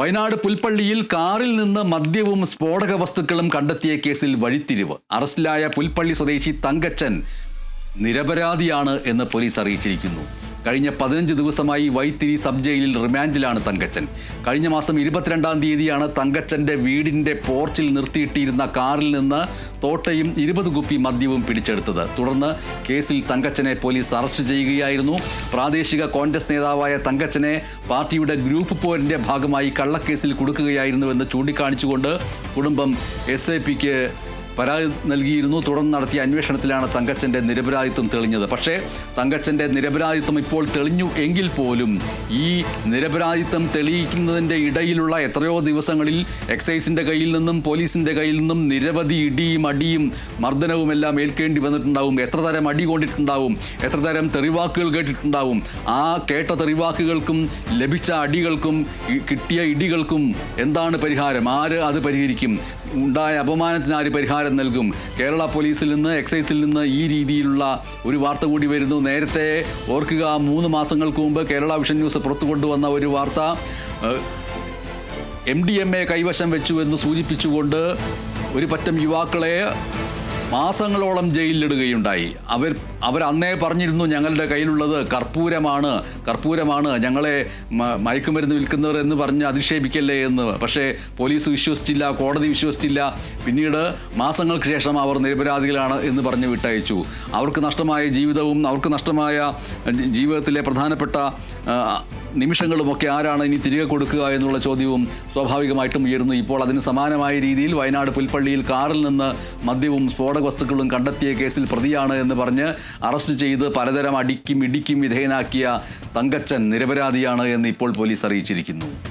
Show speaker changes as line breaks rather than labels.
വയനാട് പുൽപ്പള്ളിയിൽ കാറിൽ നിന്ന് മദ്യവും സ്ഫോടക വസ്തുക്കളും കണ്ടെത്തിയ കേസിൽ വഴിത്തിരിവ്. അറസ്റ്റിലായ പുൽപ്പള്ളി സ്വദേശി തങ്കച്ചൻ നിരപരാധിയാണ് എന്ന് പോലീസ് അറിയിച്ചിരിക്കുന്നു. കഴിഞ്ഞ പതിനഞ്ച് ദിവസമായി വൈത്തിരി സബ് ജയിലിൽ റിമാൻഡിലാണ് തങ്കച്ചൻ. കഴിഞ്ഞ മാസം ഇരുപത്തിരണ്ടാം തീയതിയാണ് തങ്കച്ചന്റെ വീടിന്റെ പോർച്ചിൽ നിർത്തിയിട്ടിരുന്ന കാറിൽ നിന്ന് തോട്ടയും ഇരുപത് കുപ്പി മദ്യവും പിടിച്ചെടുത്തത്. തുടർന്ന് കേസിൽ തങ്കച്ചനെ പോലീസ് അറസ്റ്റ് ചെയ്യുകയായിരുന്നു. പ്രാദേശിക കോൺഗ്രസ് നേതാവായ തങ്കച്ചനെ പാർട്ടിയുടെ ഗ്രൂപ്പ് പോരിന്റെ ഭാഗമായി കള്ളക്കേസിൽ കൊടുക്കുകയായിരുന്നുവെന്ന് ചൂണ്ടിക്കാണിച്ചുകൊണ്ട് കുടുംബം എസ് ഐ പിക്ക് പരാതി നൽകിയിരുന്നു. തുടർന്ന് നടത്തിയ അന്വേഷണത്തിലാണ് തങ്കച്ചന്റെ നിരപരാധിത്വം തെളിഞ്ഞത്. പക്ഷേ തങ്കച്ചന്റെ നിരപരാധിത്വം ഇപ്പോൾ തെളിഞ്ഞു എങ്കിൽ പോലും ഈ നിരപരാധിത്വം തെളിയിക്കുന്നതിന്റെ ഇടയിലുള്ള എത്രയോ ദിവസങ്ങളിൽ എക്സൈസിന്റെ കയ്യിൽ നിന്നും പോലീസിന്റെ കയ്യിൽ നിന്നും നിരവധി ഇടിയും അടിയും മർദ്ദനവും എല്ലാം ഏൽക്കേണ്ടി വന്നിട്ടുണ്ടാവും. എത്ര തരം അടി കൊണ്ടിട്ടുണ്ടാവും? എത്ര തരം തെറിവാക്കുകൾ കേട്ടിട്ടുണ്ടാവും? ആ കേട്ട തെറിവാക്കുകൾക്കും ലഭിച്ച അടികൾക്കും കിട്ടിയ ഇടികൾക്കും എന്താണ് പരിഹാരം? ആര് അത് പരിഹരിക്കും? ഉണ്ടായ അപമാനത്തിന് ആര് പരിഹാരം? നൽകും. കേരള പോലീസിൽ നിന്ന് എക്സൈസിൽ നിന്ന് ഈ രീതിയിലുള്ള ഒരു വാർത്ത കൂടി വരുന്നു. നേരത്തെ ഓർക്കുക മൂന്ന് മാസങ്ങൾക്ക് മുമ്പ് കേരള വിഷൻ ന്യൂസ് പുറത്തു കൊണ്ടുവന്ന ഒരു വാർത്ത. എം ഡി എം എ കൈവശം വെച്ചു എന്ന് സൂചിപ്പിച്ചുകൊണ്ട് ഒരു പറ്റം യുവാക്കളെ മാസങ്ങളോളം ജയിലിലിടുകയുണ്ടായി. അവർ അവർ അന്നേ പറഞ്ഞിരുന്നു ഞങ്ങളുടെ കയ്യിലുള്ളത് കർപ്പൂരമാണ് കർപ്പൂരമാണ് ഞങ്ങളെ മയക്കുമരുന്ന് വിൽക്കുന്നവർ എന്ന് പറഞ്ഞ് അധിക്ഷേപിക്കല്ലേ എന്ന്. പക്ഷേ പോലീസ് വിശ്വസിച്ചില്ല കോടതി വിശ്വസിച്ചില്ല. പിന്നീട് മാസങ്ങൾക്ക് ശേഷം അവർ നിരപരാധികളാണ് എന്ന് പറഞ്ഞ് വിട്ടയച്ചു. അവർക്ക് നഷ്ടമായ ജീവിതവും അവർക്ക് നഷ്ടമായ ജീവിതത്തിലെ പ്രധാനപ്പെട്ട നിമിഷങ്ങളുമൊക്കെ ആരാണ് ഇനി തിരികെ കൊടുക്കുക എന്നുള്ള ചോദ്യവും സ്വാഭാവികമായിട്ടും ഉയരുന്നു. ഇപ്പോൾ അതിന് സമാനമായ രീതിയിൽ വയനാട് പുൽപ്പള്ളിയിൽ കാറിൽ നിന്ന് മദ്യവും സ്ഫോടക വസ്തുക്കളും കണ്ടെത്തിയ കേസിൽ പ്രതിയാണ് എന്ന് പറഞ്ഞ് അറസ്റ്റ് ചെയ്ത് പലതരം അടിക്കും ഇടിക്കും വിധേയനാക്കിയ തങ്കച്ചൻ നിരപരാധിയാണ് എന്ന് ഇപ്പോൾ പോലീസ് അറിയിച്ചിരിക്കുന്നു.